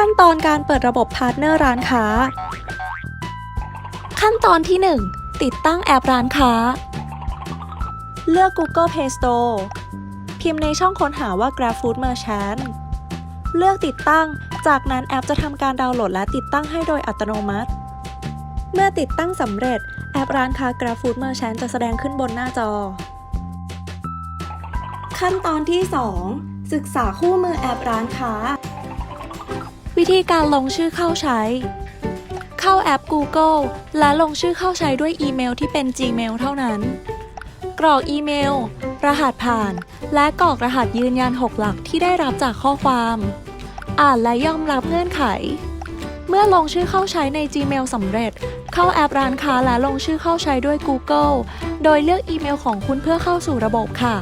ขั้นตอนการเปิดระบบพาร์ทเนอร์ร้านค้า ขั้นตอนที่ 1 ติดตั้งแอปร้านค้า เลือก Google Play Store พิมพ์ในช่องค้นหาว่า GrabFood Merchant เลือกติดตั้ง จากนั้นแอปจะทำการดาวน์โหลดและติดตั้งให้โดยอัตโนมัติ เมื่อติดตั้งสำเร็จ แอปร้านค้า GrabFood Merchant จะแสดงขึ้นบนหน้าจอ ขั้นตอนที่ 2 ศึกษาคู่มือแอปร้านค้า วิธีการลงชื่อเข้าใช้ เข้าแอป Google และลงชื่อเข้าใช้ด้วยอีเมลที่เป็น Gmail เท่านั้น กรอกอีเมล รหัสผ่าน และกรอกรหัสยืนยัน 6 หลักที่ได้รับจากข้อความ อ่านและยอมรับเงื่อนไข เมื่อลงชื่อเข้าใช้ใน Gmail สำเร็จ เข้าแอปร้านค้าและลงชื่อเข้าใช้ด้วย Google โดยเลือกอีเมลของคุณเพื่อเข้าสู่ระบบค่ะ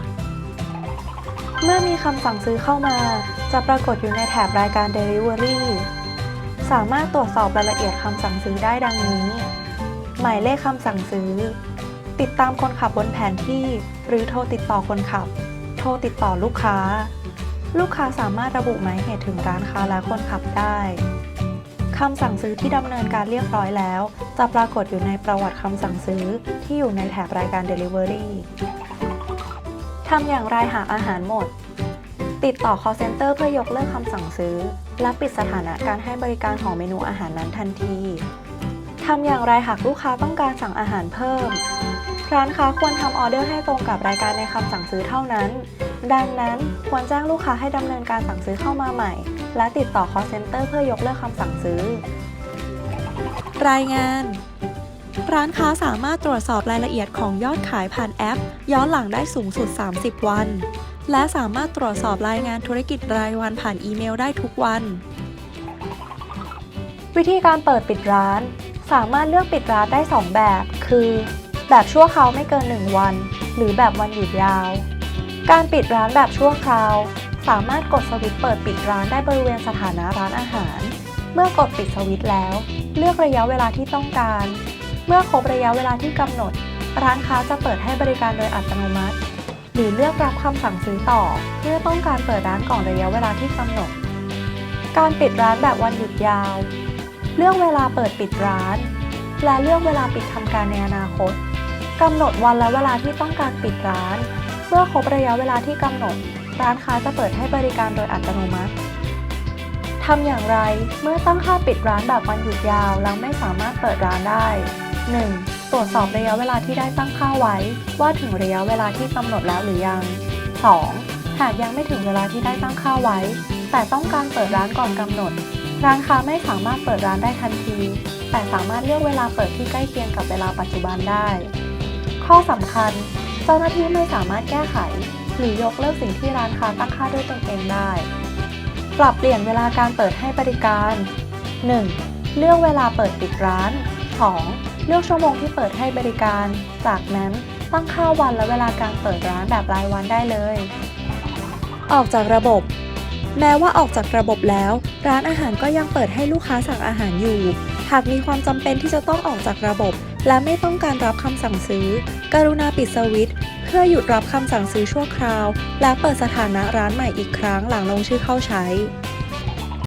เมื่อมีคำสั่งซื้อเข้ามา จะปรากฏอยู่ในแถบรายการ Delivery สามารถตรวจสอบรายละเอียดคำสั่งซื้อได้ดังนี้ หมายเลขคำสั่งซื้อ ติดตามคนขับบนแผนที่ หรือโทรติดต่อคนขับ โทรติดต่อลูกค้า ลูกค้าสามารถระบุหมายเหตุถึงร้านค้าและคนขับได้คำสั่งซื้อที่ดำเนินการเรียบร้อยแล้ว จะปรากฏอยู่ในประวัติคำสั่งซื้อที่อยู่ในแถบรายการ Delivery ทำอย่างไรหากอาหารหมด ติดต่อ call center เพื่อยกเลิกคำสั่งซื้อ และปิดสถานะการให้บริการของเมนูอาหารนั้นทันทีทำอย่างไรหากลูกค้าต้องการสั่งอาหารเพิ่ม ร้านค้าควรทำออเดอร์ให้ตรงกับรายการในคำสั่งซื้อเท่านั้น ดังนั้นควรแจ้งลูกค้าให้ดำเนินการสั่งซื้อเข้ามาใหม่ และติดต่อ call center เพื่อยกเลิกคำสั่งซื้อ รายงาน ร้านค้าสามารถตรวจสอบรายละเอียดของยอดขายผ่านแอป ย้อนหลังได้สูงสุด 30 วัน และสามารถตรวจสอบรายงานธุรกิจรายวันผ่านอีเมลได้ทุกวัน วิธีการเปิดปิดร้าน สามารถเลือกปิดร้านได้ 2 แบบ คือ แบบชั่วคราวไม่เกิน 1 วัน หรือแบบวันหยุดยาว การปิดร้านแบบชั่วคราว สามารถกดสวิตช์เปิดปิดร้านได้บริเวณสถานะร้านอาหาร เมื่อกดปิดสวิตช์แล้ว เลือกระยะเวลาที่ต้องการ เมื่อครบระยะเวลาที่กำหนด ร้านค้าจะเปิดให้บริการโดยอัตโนมัติ หรือเลือกรับคำสั่งซื้อต่อเมื่อต้องการเปิดร้านก่อนระยะเวลาที่กำหนด การปิดร้านแบบวันหยุดยาว เลือกเวลาเปิดปิดร้าน และเลือกเวลาปิดทำการในอนาคตกำหนดวันและเวลาที่ต้องการปิดร้าน เมื่อครบระยะเวลาที่กำหนด ร้านค้าจะเปิดให้บริการโดยอัตโนมัติ ทำอย่างไรเมื่อตั้งค่าปิดร้านแบบวันหยุดยาวแล้วไม่สามารถเปิดร้านได้ 1. ตรวจสอบระยะเวลาที่ได้ตั้งค่าไว้ ว่าถึงระยะเวลาที่กำหนดแล้วหรือยัง 2. หากยังไม่ถึงเวลาที่ได้ตั้งค่าไว้ แต่ต้องการเปิดร้านก่อนกำหนด ร้านค้าไม่สามารถเปิดร้านได้ทันที แต่สามารถเลือกเวลาเปิดที่ใกล้เคียงกับเวลาปัจจุบันได้ ข้อสำคัญ เจ้าหน้าที่ไม่สามารถแก้ไข หรือยกเลิกสิ่งที่ร้านค้าตั้งค่าด้วยตนเองได้ ปรับเปลี่ยนเวลาการเปิดให้บริการ 1. เลือกเวลาเปิดปิดร้าน 2. เลือกชั่วโมงที่เปิดให้บริการ จากนั้นตั้งค่าวันและเวลาการเปิดร้านแบบรายวันได้เลย ออกจากระบบ แม้ว่าออกจากระบบแล้ว ร้านอาหารก็ยังเปิดให้ลูกค้าสั่งอาหารอยู่ หากมีความจำเป็นที่จะต้องออกจากระบบ และไม่ต้องการรับคำสั่งซื้อ กรุณาปิดสวิตช์ เพื่อหยุดรับคำสั่งซื้อชั่วคราว และเปิดสถานะร้านใหม่อีกครั้งหลังลงชื่อเข้าใช้